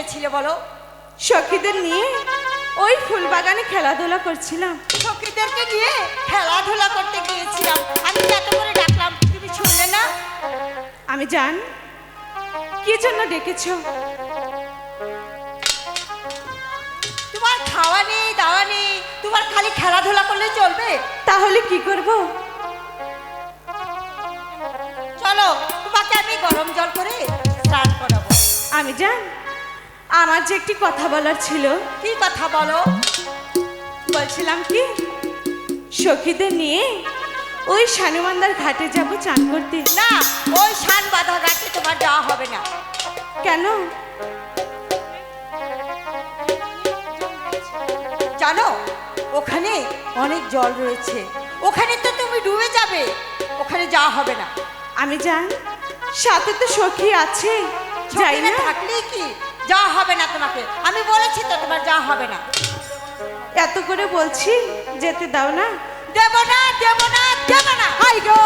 বলো? সখীদের নিয়ে ওই ফুল বাগানে খেলাধুলা করছিলাম। সখীদেরকে নিয়ে খেলাধুলা করতে গিয়েছিলাম। আমি এত করে ডাকলাম তুমি শুনলে না? আমি জান কি জন্য ডেকেছো? তোমার খাওয়া নেই দাওয়া নেই তোমার খালি খেলাধুলা করলে চলবে? তাহলে কি করব? চলো তোমাকে আমি গরম জল করে স্নান করাবো। আমি জান আমার যে একটি কথা বলার ছিল। কি কথা বলো? বলছিলাম কি? সখীদের নিয়ে ওই শানুমান্দার ঘাটে যাব চান করতে। না ওই শান বাঁধা গাছে তোমার যাওয়া হবে না। কেন? জানো ওখানে অনেক জল রয়েছে। ওখানে তো তুমি ডুবে যাবে। ওখানে যাওয়া হবে না। আমি জান সাথে তো সখী আছে। যাই না। থাকলেই কি? যা হবে না তোমাকে। আমি বলেছি তো তোমার যা হবে না। এত করে বলছি যেতে দাও না। দেব না দেব না দেব না। হাই গো।